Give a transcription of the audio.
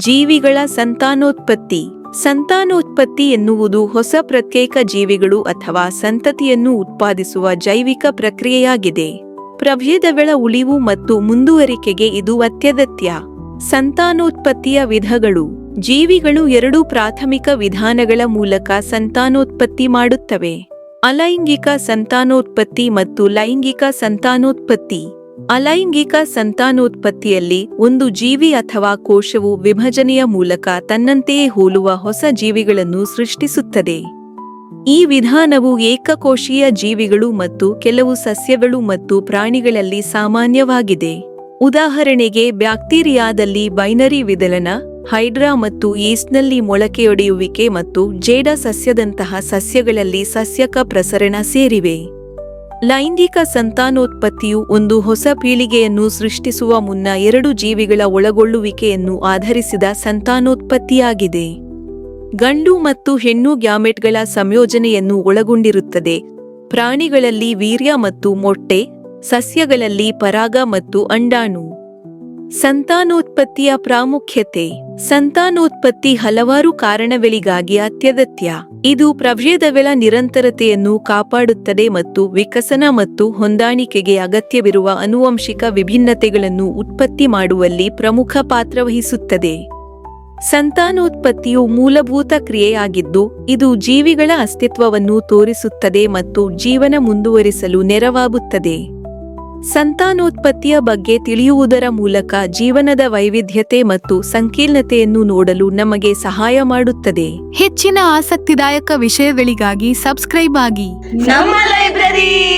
ಜೀವಿಗಳ ಸಂತಾನೋತ್ಪತ್ತಿ. ಸಂತಾನೋತ್ಪತ್ತಿ ಎನ್ನುವುದು ಹೊಸ ಪ್ರತ್ಯೇಕ ಜೀವಿಗಳು ಅಥವಾ ಸಂತತಿಯನ್ನು ಉತ್ಪಾದಿಸುವ ಜೈವಿಕ ಪ್ರಕ್ರಿಯೆಯಾಗಿದೆ. ಪ್ರಭೇದಗಳ ಉಳಿವು ಮತ್ತು ಮುಂದುವರಿಕೆಗೆ ಇದು ಅತ್ಯಗತ್ಯ. ಸಂತಾನೋತ್ಪತ್ತಿಯ ವಿಧಗಳು. ಜೀವಿಗಳು ಎರಡು ಪ್ರಾಥಮಿಕ ವಿಧಾನಗಳ ಮೂಲಕ ಸಂತಾನೋತ್ಪತ್ತಿ ಮಾಡುತ್ತವೆ. ಅಲೈಂಗಿಕ ಸಂತಾನೋತ್ಪತ್ತಿ ಮತ್ತು ಲೈಂಗಿಕ ಸಂತಾನೋತ್ಪತ್ತಿ. ಅಲೈಂಗಿಕ ಸಂತಾನೋತ್ಪತ್ತಿಯಲ್ಲಿ ಒಂದು ಜೀವಿ ಅಥವಾ ಕೋಶವು ವಿಭಜನೆಯ ಮೂಲಕ ತನ್ನಂತೆಯೇ ಹೋಲುವ ಹೊಸ ಜೀವಿಗಳನ್ನು ಸೃಷ್ಟಿಸುತ್ತದೆ. ಈ ವಿಧಾನವು ಏಕಕೋಶೀಯ ಜೀವಿಗಳು ಮತ್ತು ಕೆಲವು ಸಸ್ಯಗಳು ಮತ್ತು ಪ್ರಾಣಿಗಳಲ್ಲಿ ಸಾಮಾನ್ಯವಾಗಿದೆ. ಉದಾಹರಣೆಗೆ ಬ್ಯಾಕ್ಟೀರಿಯಾದಲ್ಲಿ ಬೈನರಿ ವಿದಲನ, ಹೈಡ್ರಾ ಮತ್ತು ಈಸ್ಟ್ನಲ್ಲಿ ಮೊಳಕೆಯೊಡೆಯುವಿಕೆ ಮತ್ತು ಜೇಡ ಸಸ್ಯದಂತಹ ಸಸ್ಯಗಳಲ್ಲಿ ಸಸ್ಯಕ ಪ್ರಸರಣ ಸೇರಿವೆ. ಲೈಂಗಿಕ ಸಂತಾನೋತ್ಪತ್ತಿಯು ಒಂದು ಹೊಸ ಪೀಳಿಗೆಯನ್ನು ಸೃಷ್ಟಿಸುವ ಮುನ್ನ ಎರಡು ಜೀವಿಗಳ ಒಳಗೊಳ್ಳುವಿಕೆಯನ್ನು ಆಧರಿಸಿದ ಸಂತಾನೋತ್ಪತ್ತಿಯಾಗಿದೆ. ಗಂಡು ಮತ್ತು ಹೆಣ್ಣು ಗ್ಯಾಮೆಟ್ಗಳ ಸಂಯೋಜನೆಯನ್ನು ಒಳಗೊಂಡಿರುತ್ತದೆ. ಪ್ರಾಣಿಗಳಲ್ಲಿ ವೀರ್ಯ ಮತ್ತು ಮೊಟ್ಟೆ, ಸಸ್ಯಗಳಲ್ಲಿ ಪರಾಗ ಮತ್ತು ಅಂಡಾಣು. ಸಂತಾನೋತ್ಪತ್ತಿಯ ಪ್ರಾಮುಖ್ಯತೆ. ಸಂತಾನೋತ್ಪತ್ತಿ ಹಲವಾರು ಕಾರಣಗಳಿಗಾಗಿ ಅತ್ಯಗತ್ಯ. ಇದು ಪ್ರಭೇದಗಳ ನಿರಂತರತೆಯನ್ನು ಕಾಪಾಡುತ್ತದೆ ಮತ್ತು ವಿಕಸನ ಮತ್ತು ಹೊಂದಾಣಿಕೆಗೆ ಅಗತ್ಯವಿರುವ ಅನುವಂಶಿಕ ವಿಭಿನ್ನತೆಗಳನ್ನು ಉತ್ಪತ್ತಿ ಮಾಡುವಲ್ಲಿ ಪ್ರಮುಖ ಪಾತ್ರ ವಹಿಸುತ್ತದೆ ಸಂತಾನೋತ್ಪತ್ತಿಯು ಮೂಲಭೂತ ಕ್ರಿಯೆಯಾಗಿದ್ದು, ಇದು ಜೀವಿಗಳ ಅಸ್ತಿತ್ವವನ್ನು ತೋರಿಸುತ್ತದೆ ಮತ್ತು ಜೀವನ ಮುಂದುವರಿಸಲು ನೆರವಾಗುತ್ತದೆ. ಸಂತಾನೋತ್ಪತ್ತಿಯ ಬಗ್ಗೆ ತಿಳಿಯುವುದರ ಮೂಲಕ ಜೀವನದ ವೈವಿಧ್ಯತೆ ಮತ್ತು ಸಂಕೀರ್ಣತೆಯನ್ನು ನೋಡಲು ನಮಗೆ ಸಹಾಯ ಮಾಡುತ್ತದೆ. ಹೆಚ್ಚಿನ ಆಸಕ್ತಿದಾಯಕ ವಿಷಯಗಳಿಗಾಗಿ ಸಬ್ಸ್ಕ್ರೈಬ್ ಆಗಿ. ನಮ್ಮ ಲೈಬ್ರರಿ!